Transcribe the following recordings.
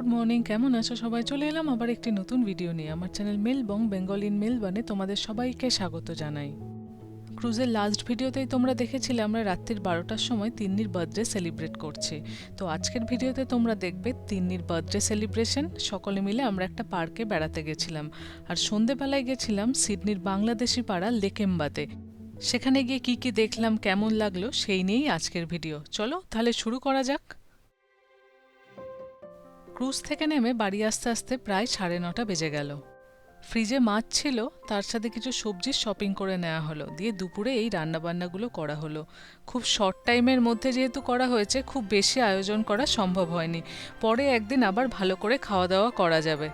Good morning, কেমন আছো সবাই? চলে এলাম আবার একটি নতুন ভিডিও নিয়ে। আমার চ্যানেল মেলবং, বেঙ্গল ইন মেলবানে তোমাদের সবাইকে স্বাগত জানাই। ক্রুজের লাস্ট ভিডিওতেই তোমরা দেখেছিলে আমরা রাত্রির বারোটার সময় তিন্নির বার্থডে সেলিব্রেট করছি। তো আজকের ভিডিওতে তোমরা দেখবে তিন্নির বার্থডে সেলিব্রেশন। সকলে মিলে আমরা একটা পার্কে বেড়াতে গেছিলাম। আর সন্ধেবেলায় গেছিলাম সিডনির বাংলাদেশি পাড়া লেকেম্বাতে। সেখানে গিয়ে কি কি দেখলাম, কেমন লাগল, সেই নিয়েই আজকের ভিডিও। চলো, তাহলে শুরু করা যাক। ক্রুজ থেকে নেমে বাড়ি আসতে আসতে প্রায় সাড়ে নটা বেজে গেল। ফ্রিজে মাছ ছিল, তার সাথে কিছু সবজির শপিং করে নেওয়া হলো, দিয়ে দুপুরে এই রান্নাবান্নাগুলো করা হলো। খুব শর্ট টাইমের মধ্যে যেহেতু করা হয়েছে, খুব বেশি আয়োজন করা সম্ভব হয়নি। পরে একদিন আবার ভালো করে খাওয়া দাওয়া করা যাবে।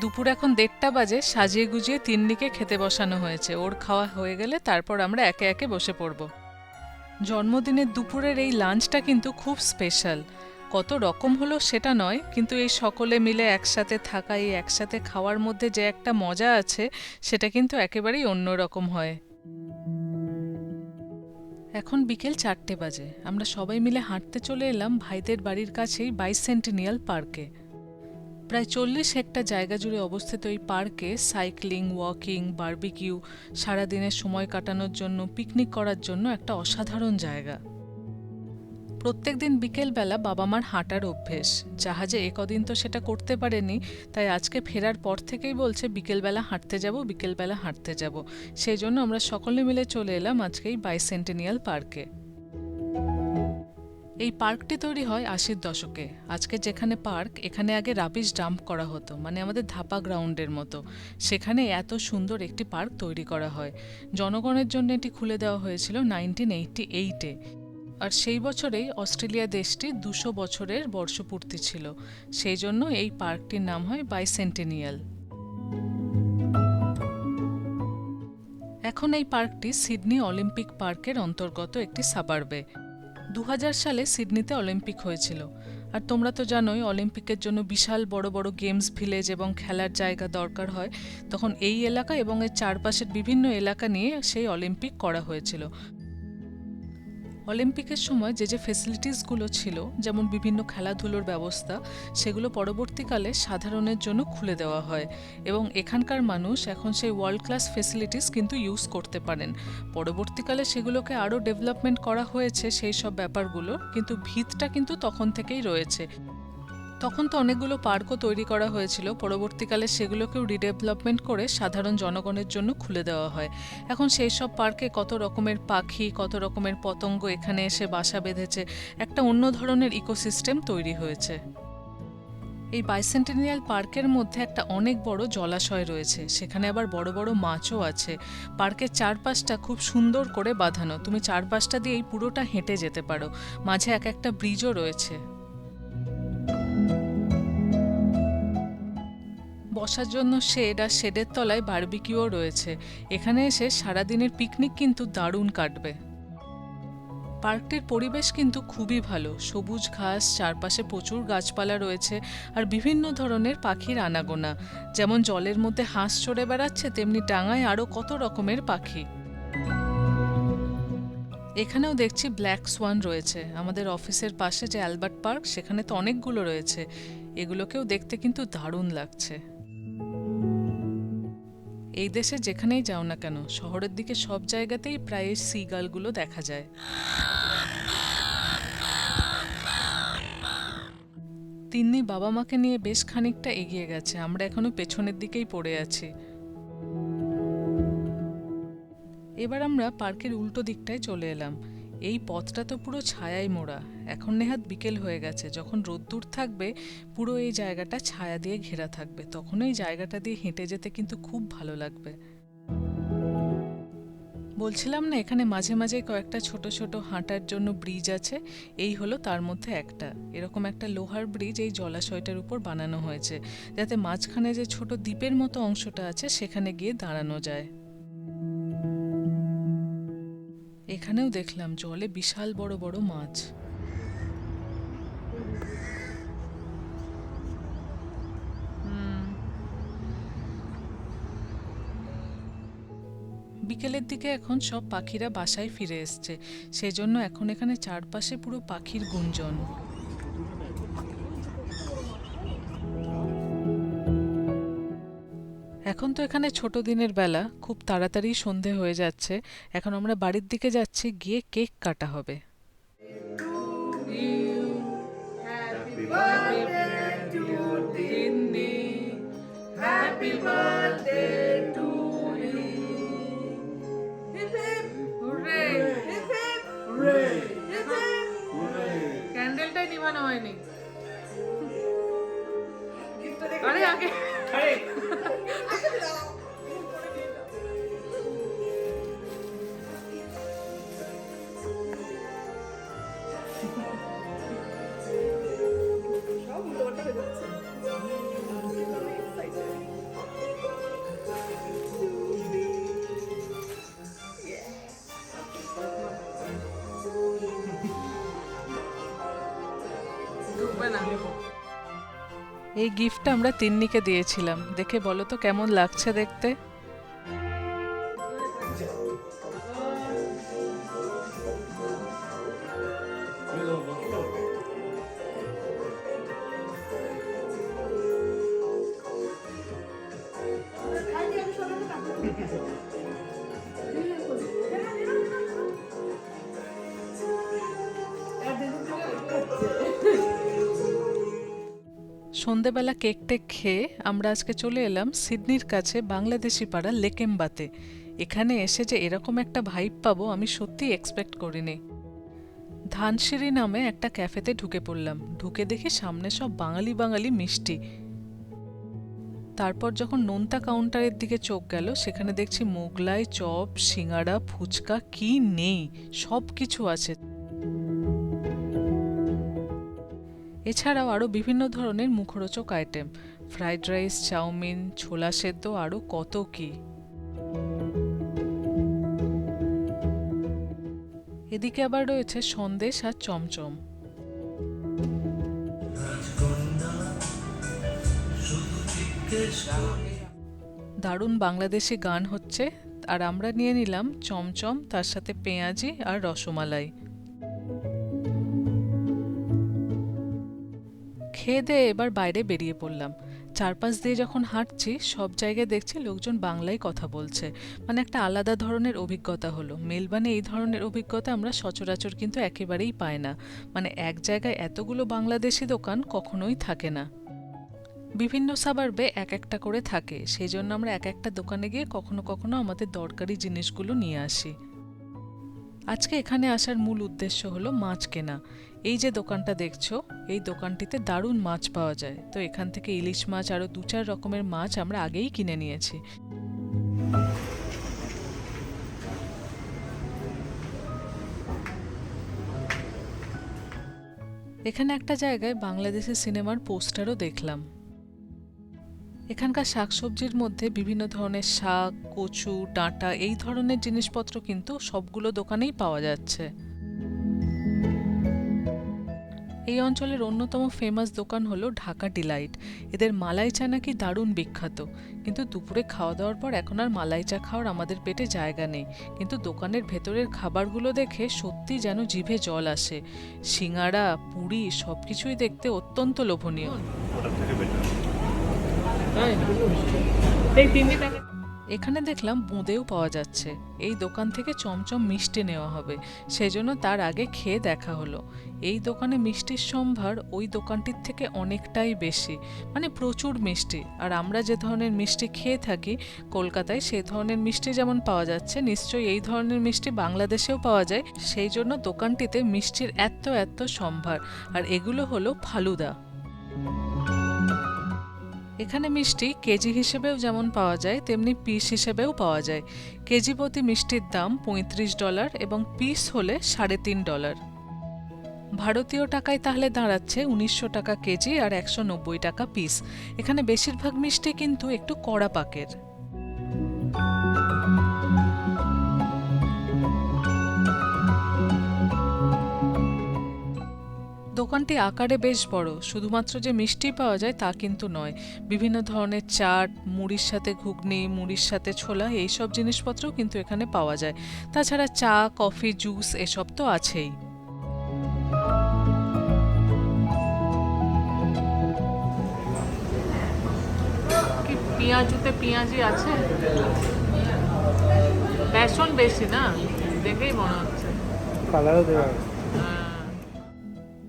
দুপুর এখন দেড়টা বাজে, সাজিয়ে গুজিয়ে তিন্নিকে খেতে বসানো হয়েছে। ওর খাওয়া হয়ে গেলে তারপর আমরা একে একে বসে পড়ব। জন্মদিনের দুপুরের এই লাঞ্চটা কিন্তু খুব স্পেশাল। কত রকম হলো সেটা নয়, কিন্তু এই সকলে মিলে একসাথে থাকা, এই একসাথে খাওয়ার মধ্যে যে একটা মজা আছে, সেটা কিন্তু একেবারেই অন্য রকম হয়। এখন বিকেল চারটে বাজে। আমরা সবাই মিলে হাঁটতে চলে এলাম ভাইদের বাড়ির কাছেই বাইসেন্টিনিয়াল পার্কে। প্রায় চল্লিশ হেক্টর জায়গা জুড়ে অবস্থিত এই পার্কে সাইক্লিং, ওয়াকিং, বার্বিকিউ, সারাদিনের সময় কাটানোর জন্য, পিকনিক করার জন্য একটা অসাধারণ জায়গা। প্রত্যেকদিন বিকেলবেলা বাবা মার হাঁটার অভ্যেস। জাহাজে একদিন তো সেটা করতে পারেনি, তাই আজকে ফেরার পর থেকেই বলছে, বিকেলবেলা হাঁটতে যাব, বিকেলবেলা হাঁটতে যাব। সেই জন্য আমরা সকলে মিলে চলে এলাম আজকে এই বাইসেন্টেনিয়াল পার্কে। এই পার্কটি তৈরি হয় আশির দশকে। আজকে যেখানে পার্ক, এখানে আগে রাবিশ ডাম্প করা হতো মানে আমাদের ধাপা গ্রাউন্ডের মতো। সেখানে এত সুন্দর একটি পার্ক তৈরি করা হয়। জনগণের জন্য এটি খুলে দেওয়া হয়েছিল নাইনটিন এইটটি এইটে। আর সেই বছরেই অস্ট্রেলিয়া দেশটি দুশো বছরের বর্ষপূর্তি ছিল। সেই জন্য এই পার্কটির নাম হয় বাইসেন্টেনিয়াল। এখন এই পার্কটি সিডনি অলিম্পিক পার্কের অন্তর্গত একটি সাবার্বে। দু সালে সিডনিতে অলিম্পিক হয়েছিল। আর তোমরা তো জানোই, অলিম্পিকের জন্য বিশাল বড় বড় গেমস, ভিলেজ এবং খেলার জায়গা দরকার হয়। তখন এই এলাকা এবং এর চারপাশের বিভিন্ন এলাকা নিয়ে সেই অলিম্পিক করা হয়েছিল। অলিম্পিকের সময় যে যে ফেসিলিটিসগুলো ছিল, যেমন বিভিন্ন খেলাধুলোর ব্যবস্থা, সেগুলো পরবর্তীকালে সাধারণের জন্য খুলে দেওয়া হয় এবং এখানকার মানুষ এখন সেই ওয়ার্ল্ড ক্লাস ফেসিলিটিস কিন্তু ইউজ করতে পারেন। পরবর্তীকালে সেগুলোকে আরও ডেভেলপমেন্ট করা হয়েছে সেই সব ব্যাপারগুলো, কিন্তু ভিতটা কিন্তু তখন থেকেই রয়েছে। তখন তো অনেকগুলো পার্কও তৈরি করা হয়েছিল। পরবর্তীকালে সেগুলোকেও রিডেভেলপমেন্ট করে সাধারণ জনগণের জন্য খুলে দেওয়া হয়। এখন সেই সব পার্কে কত রকমের পাখি, কত রকমের পতঙ্গ এখানে এসে বাসা বেঁধেছে, একটা অন্য ধরনের ইকোসিস্টেম তৈরি হয়েছে। এই বাইসেন্টেনিয়াল পার্কের মধ্যে একটা অনেক বড় জলাশয় রয়েছে। সেখানে আবার বড় বড় মাছও আছে। পার্কের চারপাশটা খুব সুন্দর করে বাঁধানো। তুমি চারপাশটা দিয়ে এই পুরোটা হেঁটে যেতে পারো। মাঝে এক একটা ব্রিজও রয়েছে। বসার জন্য শেড আর শেডের তলায় বারবিকিউও রয়েছে। এখানে এসে সারাদিনের পিকনিক কিন্তু দারুণ কাটবে। পার্কটির পরিবেশ কিন্তু খুবই ভালো। সবুজ ঘাস, চারপাশে প্রচুর গাছপালা রয়েছে আর বিভিন্ন ধরনের পাখির আনাগোনা। যেমন জলের মধ্যে হাঁস চড়ে বেড়াচ্ছে, তেমনি ডাঙায় আরও কত রকমের পাখি। এখানেও দেখছি ব্ল্যাক সোয়ান রয়েছে। আমাদের অফিসের পাশে যে অ্যালবার্ট পার্ক, সেখানে তো অনেকগুলো রয়েছে। এগুলোকেও দেখতে কিন্তু দারুণ লাগছে। এই দেশে যেখানেই যাও না কেন, শহরের দিকে সব জায়গাতেই প্রায় সিগালগুলো দেখা যায়। তিন্নি বাবা মাকে নিয়ে বেশ খানিকটা এগিয়ে গেছে, আমরা এখনও পেছনের দিকেই পড়ে আছি। এবার আমরা পার্কের উল্টো দিকটায় চলে এলাম। এই পথটা তো পুরো ছায়ায় মোড়া। এখন নেহাত বিকেল হয়ে গেছে। যখন রোদ্দুর থাকবে, পুরো এই জায়গাটা ছায়া দিয়ে ঘেরা থাকবে। তখন এই জায়গাটা দিয়ে হেঁটে যেতে কিন্তু খুব ভালো লাগবে। বলছিলাম না, এখানে মাঝে মাঝে কয়েকটা ছোট ছোট হাঁটার জন্য ব্রিজ আছে। এই হলো তার মধ্যে একটা। এরকম একটা লোহার ব্রিজ এই জলাশয়টার উপর বানানো হয়েছে। যাতে মাঝখানে যে ছোট দ্বীপের মতো অংশটা আছে, সেখানে গিয়ে দাঁড়ানো যায়। এখানেও দেখলাম জলে বিশাল বড় বড় মাছ। বিকেলের দিকে এখন সব পাখিরা বাসায় ফিরে এসছে, সেজন্য এখন এখানে চারপাশে পুরো পাখির গুঞ্জন। এখন তো এখানে ছোট দিনের বেলা, খুব তাড়াতাড়ি সন্ধে হয়ে যাচ্ছে। এখন আমরা বাড়ির দিকে যাচ্ছি, গিয়ে কেক কাটা হবে। ঢুকবে না। এই গিফটটা আমরা তিন্নিকে দিয়েছিলাম। দেখে বলো তো কেমন লাগছে দেখতে? সন্ধেবেলা কেক টেক খেয়ে আমরা আজকে চলে এলাম সিডনির কাছে বাংলাদেশি পাড়া লেকেম্বাতে। এখানে এসে যে এরকম একটা ভাইব পাবো আমি সত্যিই এক্সপেক্ট করিনি। ধানসিঁড়ি নামে একটা ক্যাফেতে ঢুকে পড়লাম। ঢুকে দেখি সামনে সব বাঙালি বাঙালি মিষ্টি। তারপর যখন নোনতা কাউন্টারের দিকে চোখ গেল, সেখানে দেখছি মোগলাই, চপ, সিঙ্গাড়া, ফুচকা, কি নেই? সব কিছু আছে। এছাড়াও আরও বিভিন্ন ধরনের মুখরোচক আইটেম ফ্রাইড রাইস চাউমিন ছোলা সেদ্ধ আরও কত কি। এদিকে আবার রয়েছে সন্দেশ আর চমচম। দারুণ বাংলাদেশি গান হচ্ছে, আর আমরা নিয়ে নিলাম চমচম, তার সাথে পেঁয়াজি আর রসমালাই। খেয়ে দিয়ে এবার বাইরে বেরিয়ে পড়লাম। চারপাশ দিয়ে যখন হাঁটছি, সব জায়গায় দেখছি লোকজন বাংলায় কথা বলছে। মানে একটা আলাদা ধরনের অভিজ্ঞতা হলো। মেলবানে এই ধরনের অভিজ্ঞতা আমরা সচরাচর কিন্তু একেবারেই পাই না। মানে এক জায়গায় এতগুলো বাংলাদেশি দোকান কখনোই থাকে না। বিভিন্ন সাবার্বে এক একটা করে থাকে। সেই জন্য আমরা এক একটা দোকানে গিয়ে কখনো কখনো আমাদের দরকারি জিনিসগুলো নিয়ে আসি। আজকে এখানে আসার মূল উদ্দেশ্য হলো মাছ কেনা। এই যে দোকানটা দেখছ, এই দোকানটিতে দারুণ মাছ পাওয়া যায়। তো এখান থেকে ইলিশ মাছ আরও দু চার রকমের মাছ আমরা আগেই কিনে নিয়েছি। এখানে একটা জায়গায় বাংলাদেশি সিনেমার পোস্টারও দেখলাম। এখানকার শাকসবজির মধ্যে বিভিন্ন ধরনের শাক, কচু, ডাঁটা, এই ধরনের জিনিসপত্র কিন্তু সবগুলো দোকানেই পাওয়া যাচ্ছে। এই অঞ্চলের অন্যতম ফেমাস দোকান হলো ঢাকা ডিলাইট। এদের মালাই চা নাকি দারুণ বিখ্যাত। কিন্তু দুপুরে খাওয়া দাওয়ার পর এখন আর মালাই চা খাওয়ার আমাদের পেটে জায়গা নেই। কিন্তু দোকানের ভেতরের খাবারগুলো দেখে সত্যি যেন জিভে জল আসে। সিঙাড়া পুরি সব কিছুই দেখতে অত্যন্ত লোভনীয়। এখানে দেখলাম বোঁদেও পাওয়া যাচ্ছে। এই দোকান থেকে চমচম মিষ্টি নেওয়া হবে। সেজন্য তার আগে খেয়ে দেখা হলো। এই দোকানে মিষ্টির সম্ভার ওই দোকানটির থেকে অনেকটাই বেশি মানে প্রচুর মিষ্টি। আর আমরা যে ধরনের মিষ্টি খেয়ে থাকি কলকাতায়, সেই ধরনের মিষ্টি যেমন পাওয়া যাচ্ছে, নিশ্চয়ই এই ধরনের মিষ্টি বাংলাদেশেও পাওয়া যায়। সেই জন্য দোকানটিতে মিষ্টির এত এত সম্ভার, আর এগুলো হলো ফালুদা। এখানে মিষ্টি কেজি হিসেবেও যেমন পাওয়া যায়, তেমনি পিস হিসেবেও পাওয়া যায়। কেজি প্রতি মিষ্টির দাম পঁয়ত্রিশ ডলার এবং পিস হলে সাড়ে তিন ডলার। ভারতীয় টাকায় তাহলে দাঁড়াচ্ছে উনিশশো টাকা কেজি আর একশো নব্বই টাকা পিস এখানে বেশিরভাগ মিষ্টি কিন্তু একটু কড়া পাকের। দোকানটি আকারে বেশ বড়, শুধুমাত্র যে মিষ্টি পাওয়া যায় তা কিন্তু নয়। বিভিন্ন ধরনের চাট, মুড়ির সাথে ঘুগনি, মুড়ির সাথে ছোলা, এইসব জিনিসপত্রও কিন্তু এখানে পাওয়া যায়। তাছাড়া চা, কফি, জুস এসব তো আছেই। পেঁয়াজুতে পেঁয়াজি আছে? বেসন বেশি না? দেখেই মনে হচ্ছে। কালারও দেওয়া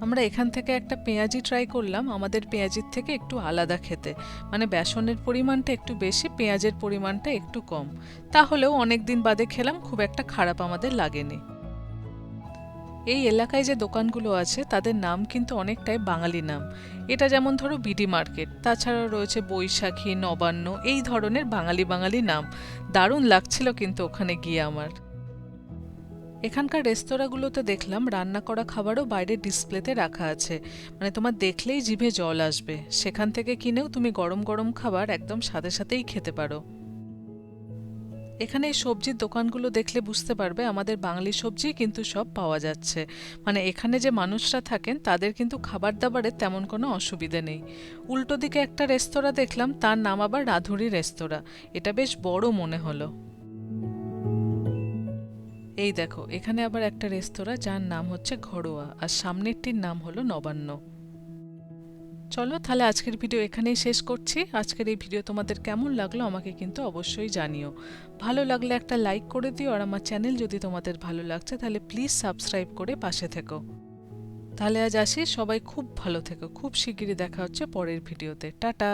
আমরা এখান থেকে একটা পেঁয়াজি ট্রাই করলাম। আমাদের পেঁয়াজির থেকে একটু আলাদা খেতে। মানে বেসনের পরিমাণটা একটু বেশি পেঁয়াজের পরিমাণটা একটু কম। তাহলেও অনেক দিন বাদে খেলাম খুব একটা খারাপ আমাদের লাগেনি। এই এলাকায় যে দোকানগুলো আছে, তাদের নাম কিন্তু অনেকটাই বাঙালি নাম। এটা যেমন ধরো বিডি মার্কেট তাছাড়া রয়েছে বৈশাখী, নবান্ন, এই ধরনের বাঙালি বাঙালি নাম। দারুণ লাগছিল কিন্তু ওখানে গিয়ে আমার। এখানকার রেস্তোরাঁগুলোতে দেখলাম রান্না করা খাবারও বাইরে ডিসপ্লেতে রাখা আছে। মানে তোমার দেখলেই জিভে জল আসবে। সেখান থেকে কিনেও তুমি গরম গরম খাবার একদম সাথে সাথেই খেতে পারো। এখানে এই সবজির দোকানগুলো দেখলে বুঝতে পারবে আমাদের বাঙালি সবজি কিন্তু সব পাওয়া যাচ্ছে। মানে এখানে যে মানুষরা থাকেন, তাদের কিন্তু খাবার দাবারের তেমন কোনো অসুবিধে নেই। উল্টো দিকে একটা রেস্তোরাঁ দেখলাম, তার নাম আবার রাধুরি রেস্তোরাঁ। এটা বেশ বড় মনে হলো। এই দেখো, এখানে আবার একটা রেস্তোরাঁ, যার নাম হচ্ছে ঘরোয়া। আর সামনেরটির নাম হলো নবান্ন। চলো তাহলে আজকের ভিডিও এখানেই শেষ করছি। আজকের এই ভিডিও তোমাদের কেমন লাগল আমাকে কিন্তু অবশ্যই জানিও। ভালো লাগলে একটা লাইক করে দিও আর আমার চ্যানেল যদি তোমাদের ভালো লাগছে তাহলে প্লিজ সাবস্ক্রাইব করে পাশে থেকো। তাহলে আজ আসি, সবাই খুব ভালো থেকো। খুব শিগগিরই দেখা হচ্ছে পরের ভিডিওতে। টাটা!